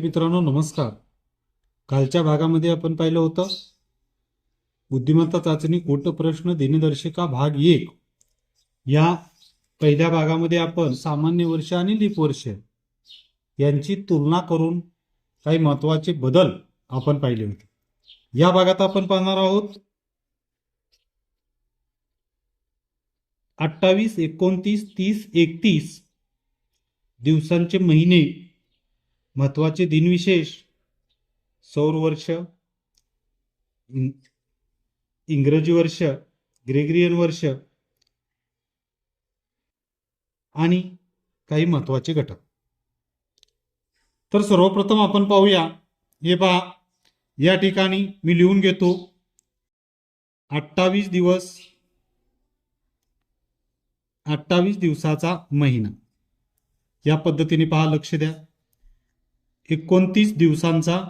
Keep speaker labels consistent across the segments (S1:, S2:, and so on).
S1: मित्रांनो नमस्कार. कालच्या भागामध्ये आपण पाहिलं होतं बुद्धिमत्ता चाचणी कोट प्रश्न दिनदर्शिका भाग एक. या पहिल्या भागामध्ये आपण सामान्य वर्ष आणि लीप वर्ष यांची तुलना करून काही महत्त्वाचे बदल आपण पाहिले होते. या भागात आपण पाहणार आहोत अठ्ठावीस एकोणतीस तीस एकतीस दिवसांचे महिने महत्त्वाचे दिनविशेष सौर वर्ष इंग्रजी वर्ष ग्रेग्रियन वर्ष आणि काही महत्त्वाचे घटक. तर सर्वप्रथम आपण पाहूया हे पहा या ठिकाणी मी लिहून घेतो अठ्ठावीस दिवस अठ्ठावीस दिवसाचा महिना. या पद्धतीने पहा लक्ष द्या. एकोणतीस दिवसांचा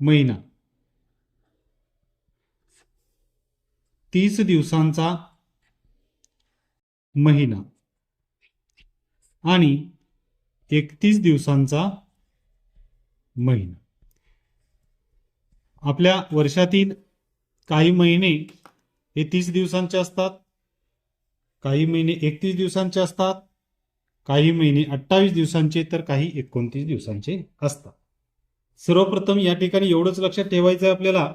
S1: महिना. तीस दिवसांचा महिना. आणि एकतीस दिवसांचा महिना. आपल्या वर्षातील काही महिने हे तीस दिवसांचे असतात. काही महिने एकतीस दिवसांचे असतात. काही महिने अठ्ठावीस दिवसांचे तर काही एकोणतीस दिवसांचे असतात. सर्वप्रथम या ठिकाणी एवढंच लक्षात ठेवायचं आहे आपल्याला.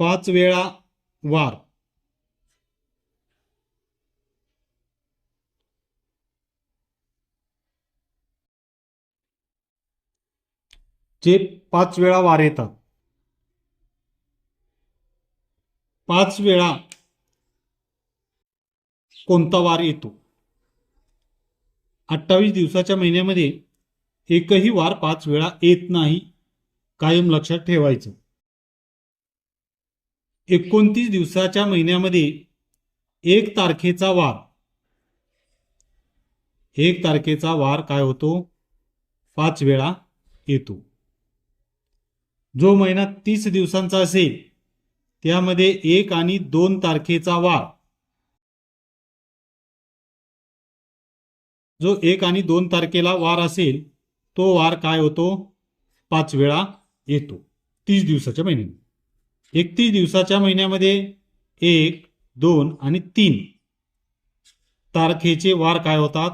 S1: पाच वेळा वार. जे पाच वेळा वार येतात. पाच वेळा कोणता वार येतो? अठ्ठावीस दिवसाच्या महिन्यामध्ये एकही वार पाच वेळा येत नाही कायम लक्षात ठेवायचं. एकोणतीस दिवसाच्या महिन्यामध्ये एक तारखेचा वार. एक तारखेचा वार काय होतो? पाच वेळा येतो. जो महिना तीस दिवसांचा असेल त्यामध्ये एक आणि दोन तारखेचा वार. जो एक आणि दोन तारखेला वार असेल तो वार काय होतो? पाच वेळा येतो. तीस दिवसाच्या महिन्याने. एकतीस दिवसाच्या महिन्यामध्ये एक दोन आणि तीन तारखेचे वार काय होतात?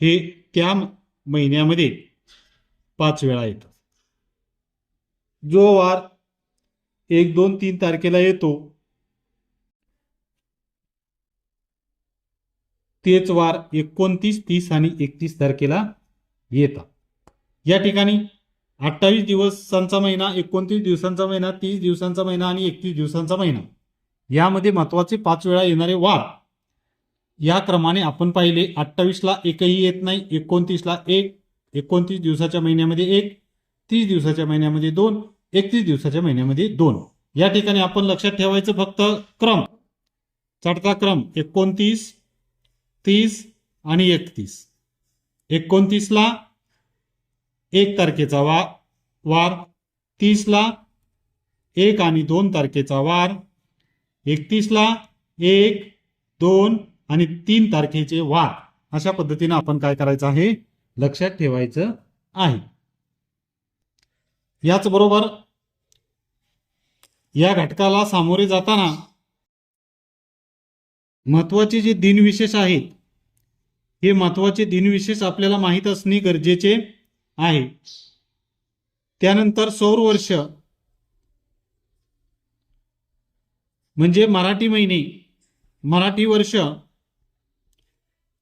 S1: हे त्या महिन्यामध्ये पाच वेळा येतात. जो वार एक दोन तीन तारखेला येतो. तेच वार एकोणतीस तीस आणि एकतीस तारखेला येतात. या ठिकाणी अठ्ठावीस दिवसांचा महिना एकोणतीस दिवसांचा महिना तीस दिवसांचा महिना आणि एकतीस दिवसांचा महिना. यामध्ये महत्त्वाचे पाच वेळा येणारे वार. या क्रमाने आपण पाहिले अठ्ठावीसला एकही येत नाही एकोणतीसला एक एकोणतीस दिवसाच्या महिन्यामध्ये एक तीस दिवसाच्या महिन्यामध्ये दोन एकतीस दिवसाच्या महिन्यामध्ये दोन. या ठिकाणी आपण लक्षात ठेवायचं फक्त क्रम. चढता क्रम एकोणतीस तीस आणि एकतीस. एकोणतीसला एक तारखेचा वा वार तीसला एक आणि दोन तारखेचा वार एकतीसला एक दोन आणि तीन तारखेचे वार. अशा पद्धतीनं आपण काय करायचं आहे? लक्षात ठेवायचं आहे. याचबरोबर या घटकाला सामोरे जाताना महत्त्वाचे जे दिनविशेष आहेत हे महत्त्वाचे दिनविशेष आपल्याला माहीत असणे गरजेचे आहे. त्यानंतर सौर वर्ष म्हणजे मराठी महिने मराठी वर्ष.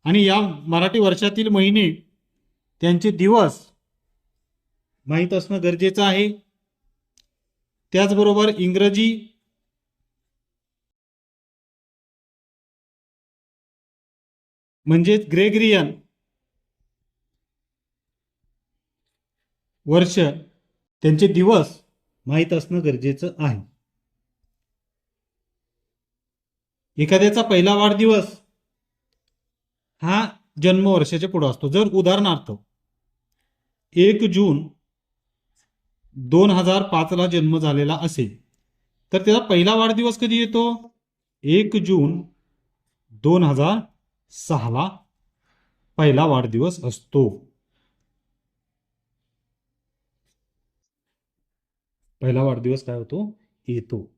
S1: आणि या मराठी वर्षातील महिने त्यांचे दिवस माहीत असणं गरजेचं आहे. त्याचबरोबर इंग्रजी म्हणजेच ग्रेगरियन वर्ष त्यांचे दिवस माहीत असणं गरजेचं आहे. एखाद्याचा पहिला वाढदिवस हा जन्म वर्षाच्या पुढे असतो. जर उदाहरणार्थ एक जून दोन हजार पाचला जन्म झालेला असेल. तर त्याचा पहिला वाढदिवस कधी येतो? एक जून दोन हजार सहाला पहिला वाढदिवस असतो. पहिला वाढदिवस काय होतो? येतो.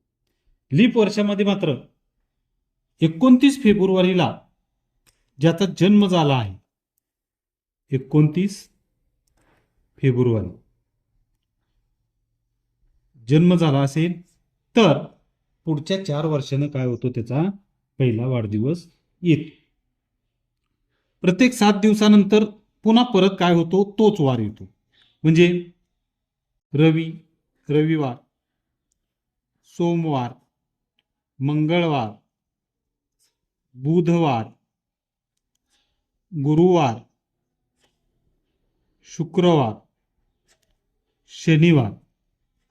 S1: लीप वर्षामध्ये मात्र एकोणतीस फेब्रुवारीला ज्याचा जन्म झाला आहे एकोणतीस फेब्रुवारी. जन्म झाला असेल तर पुढच्या चार वर्षानं काय होतो त्याचा पहिला वाढदिवस येतो. प्रत्येक सात दिवसानंतर पुन्हा परत काय होतो? तोच वार येतो. म्हणजे रवी रविवार सोमवार मंगळवार बुधवार गुरुवार शुक्रवार शनिवार.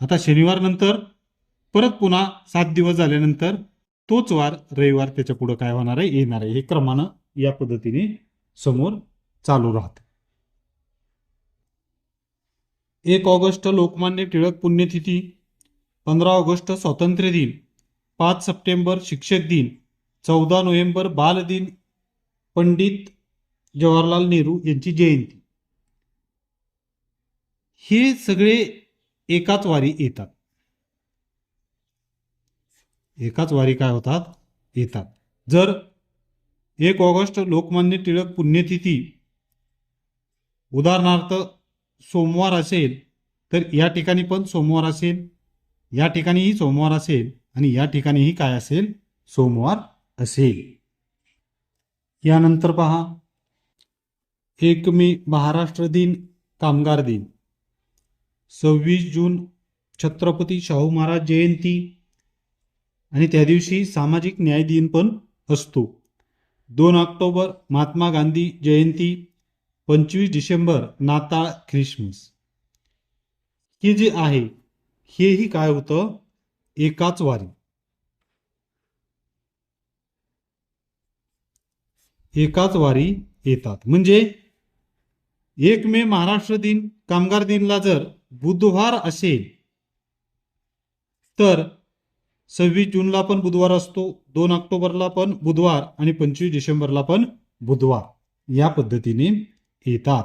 S1: आता शनिवार नंतर परत पुन्हा सात दिवस झाल्यानंतर तोच वार रविवार त्याच्या पुढं काय होणार आहे? येणार आहे. हे क्रमानं या पद्धतीने समोर चालू राहत. एक ऑगस्ट लोकमान्य टिळक पुण्यतिथी पंधरा ऑगस्ट स्वातंत्र्य दिन पाच सप्टेंबर शिक्षक दिन चौदा नोव्हेंबर बाल दिन पंडित जवाहरलाल नेहरू यांची जयंती. हे सगळे एकाच वारी येतात. एकाच वारी काय होतात? येतात. जर एक ऑगस्ट लोकमान्य टिळक पुण्यतिथी उदाहरणार्थ सोमवार असेल तर या ठिकाणी पण सोमवार असेल या ठिकाणीही सोमवार असेल आणि या ठिकाणीही काय असेल? सोमवार असेल. यानंतर पहा. एक मे महाराष्ट्र दिन कामगार दिन. सव्वीस जून छत्रपती शाहू महाराज जयंती आणि त्या दिवशी सामाजिक न्याय दिन पण असतो. दोन ऑक्टोबर महात्मा गांधी जयंती पंचवीस डिसेंबर नाताळ ख्रिसमस. हे जे आहे हेही काय होतं? एकाच वारी. एकाच वारी येतात. म्हणजे एक मे महाराष्ट्र दिन कामगार दिनला जर बुधवार असेल तर सव्वीस जूनला पण बुधवार असतो दोन ऑक्टोबरला पण बुधवार आणि पंचवीस डिसेंबरला पण बुधवार. या पद्धतीने येतात.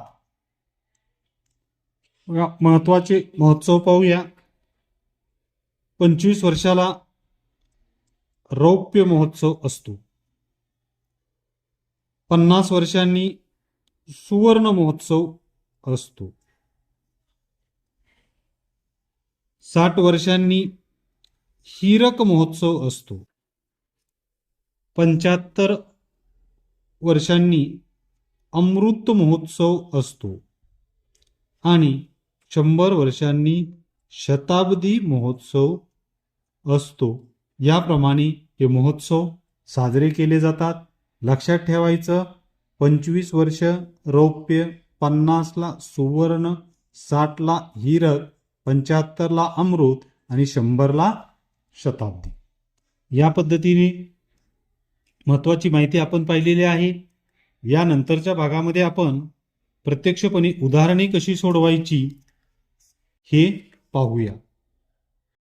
S1: महत्त्वाचे महोत्सव पाहूया. पंचवीस वर्षाला रौप्य महोत्सव असतो. पन्नास वर्षांनी सुवर्ण महोत्सव असतो. साठ वर्षांनी हीरक महोत्सव असतो. पंच्याहत्तर वर्षांनी अमृत महोत्सव असतो. आणि शंभर वर्षांनी शताब्दी महोत्सव असतो. याप्रमाणे हे महोत्सव साजरे केले जातात. लक्षात ठेवायचं पंचवीस वर्ष रौप्य पन्नासला सुवर्ण साठला हिरक पंच्याहत्तरला अमृत आणि शंभरला शताब्दी. या पद्धतीने महत्त्वाची माहिती आपण पाहिलेली आहे. यानंतरच्या भागामध्ये आपण प्रत्यक्षपणे उदाहरणे कशी सोडवायची हे पाहूया.